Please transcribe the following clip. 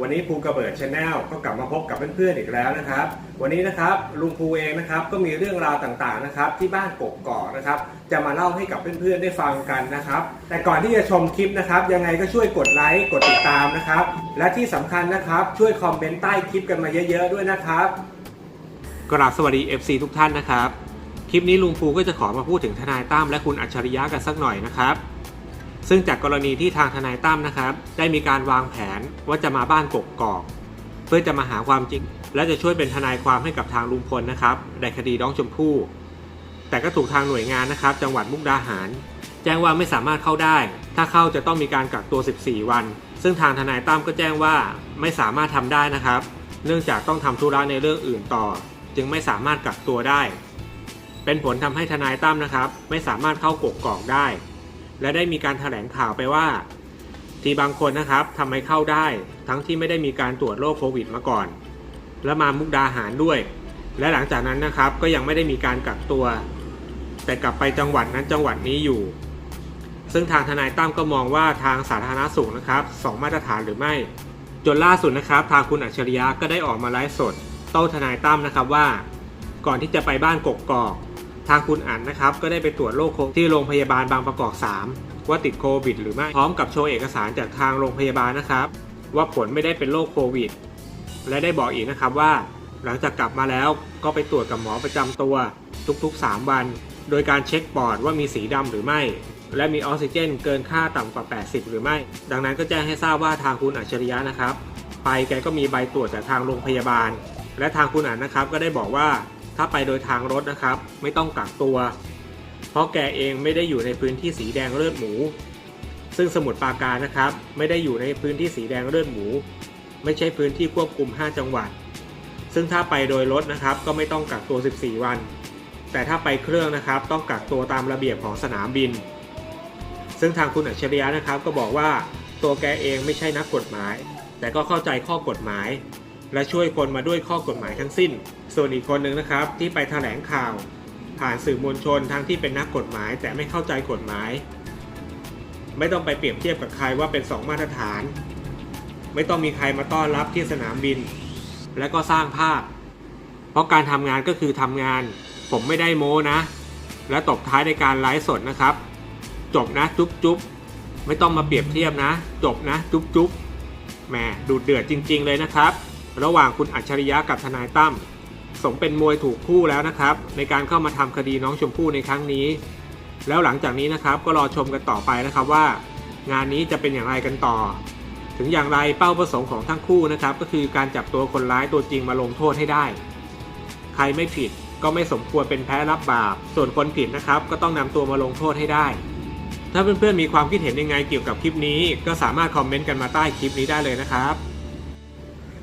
วันนี้ภูกระเบิดชาแนลก็กลับมาพบกับเพื่อนๆอีกแล้วนะครับ วันนี้นะครับลุงภูเองนะครับก็มีเรื่องราวต่างๆนะครับที่บ้านกกอกนะครับ จะมาเล่าให้กับเพื่อนๆได้ฟังกันนะครับ แต่ก่อนที่จะชมคลิปนะครับยังไงก็ช่วยกดไลค์กดติดตามนะครับ และที่สำคัญนะครับช่วยคอมเมนต์ใต้คลิปกันมาเยอะๆด้วยนะครับกราบสวัสดี FC ทุกท่านนะครับ คลิปนี้ลุงภูก็จะขอมาพูดถึงทนายตั้มและคุณอัจฉริยะกันสักหน่อยนะครับ ซึ่งจากกรณีที่ทางทนายตั้มนะครับ ได้มีการวางแผนว่าจะมาบ้านกกกอกเพื่อจะมาหาความจริง และจะช่วยเป็นทนายความให้กับทางลุงพลนะครับในคดีน้องชมพู่แต่ก็ถูกทางหน่วยงานนะครับ จังหวัดมุกดาหาร แจ้งว่าไม่สามารถเข้าได้ ถ้าเข้าจะต้องมีการกักตัว 14 วัน ซึ่งทางทนายตั้มก็แจ้งว่าไม่สามารถทำได้นะครับ เนื่องจากต้องทำธุระในเรื่องอื่นต่อ จึงไม่สามารถกักตัวได้ เป็นผลทำให้ทนายตั้มนะครับ ไม่สามารถเข้ากกกอกได้ และได้มีการแถลงข่าวไปว่า ที่บางคนนะครับทำไมเข้าได้ ทั้งที่ไม่ได้มีการตรวจโรคโควิดมาก่อน และมามุกดาหารด้วย และหลังจากนั้นนะครับก็ยังไม่ได้มีการกักตัว แต่กลับไปจังหวัดนั้นจังหวัดนี้อยู่ ซึ่งทางทนายตั้มก็มองว่าทางสาธารณสุขนะครับสองมาตรฐานหรือไม่ จนล่าสุดนะครับ ทางคุณอัจฉริยะก็ได้ออกมาไลฟ์สด โต้ทนายตั้มนะครับว่า ก่อนที่จะไปบ้านกกกอก ทางคุณอั๋นนะครับก็ได้ไปตรวจโรคโควิดที่โรงพยาบาลบางประกอบ 3 ว่าติดโควิด หรือไม่พร้อมกับโชว์เอกสารจากทางโรงพยาบาลนะครับ ว่าผลไม่ได้เป็นโรคโควิด และได้บอกอีกนะครับว่า หลังจากกลับมาแล้วก็ไปตรวจกับหมอประจำตัวทุกๆ 3 วัน โดยการเช็คปอดว่ามีสีดำหรือไม่และมีออกซิเจนเกินค่าต่ำกว่า 80 หรือไม่ ดังนั้นก็แจ้งให้ทราบว่าทางคุณอัจฉริยะนะครับ ไปแกก็มีใบตรวจจากทางโรงพยาบาล และทางคุณอั๋นนะครับก็ได้บอกว่า ถ้าไปโดยทางรถนะครับ ไม่ต้องกักตัว เพราะแกเองไม่ได้อยู่ในพื้นที่สีแดงเลือดหมู ซึ่งสมุทรปราการนะครับ ไม่ได้อยู่ในพื้นที่สีแดงเลือดหมู ไม่ใช่พื้นที่ควบคุม 5 จังหวัด ซึ่งถ้าไปโดยรถนะครับ ก็ไม่ต้องกักตัว 14 วัน แต่ถ้าไปเครื่องนะครับ ต้องกักตัวตามระเบียบของสนามบิน ซึ่งทางคุณอัจฉริยะนะครับ ก็บอกว่าตัวแกเองไม่ใช่นักกฎหมาย แต่ก็เข้าใจข้อกฎหมาย และช่วยคนมาด้วยข้อกฎหมายทั้งสิ้น ส่วนอีกคนหนึ่งนะครับ ที่ไปแถลงข่าว ผ่านสื่อมวลชนทั้งที่เป็นนักกฎหมาย แต่ไม่เข้าใจกฎหมาย ไม่ต้องไปเปรียบเทียบกับใครว่าเป็นสองมาตรฐาน ไม่ต้องมีใครมาต้อนรับที่สนามบิน และก็สร้างภาพ เพราะการทำงานก็คือทำงาน ผมไม่ได้โม้นะ และตบท้ายในการไลฟ์สดนะครับ จบนะจุ๊บจุ๊บไม่ต้องมาเปรียบเทียบนะ จบนะ จุ๊บจุ๊บแหมดูเดือดจริง ๆ เลยนะครับ ระหว่างคุณอัจฉริยะกับทนายตั้มสมเป็นมวยถูกคู่แล้วนะครับ ในการเข้ามาทำคดีน้องชมพู่ในครั้งนี้ แล้วหลังจากนี้นะครับก็รอชมกันต่อไปนะครับว่า งานนี้จะเป็นอย่างไรกันต่อ ถึงอย่างไรเป้าประสงค์ของทั้งคู่นะครับ ก็คือการจับตัวคนร้ายตัวจริงมาลงโทษให้ได้ ใครไม่ผิดก็ไม่สมควรเป็นแพ้รับบาป ส่วนคนผิดนะครับ ก็ต้องนำตัวมาลงโทษให้ได้ ถ้าเพื่อนๆมีความคิดเห็นยังไงเกี่ยวกับคลิปนี้ ก็สามารถคอมเมนต์กันมาใต้คลิปนี้ได้เลยนะครับ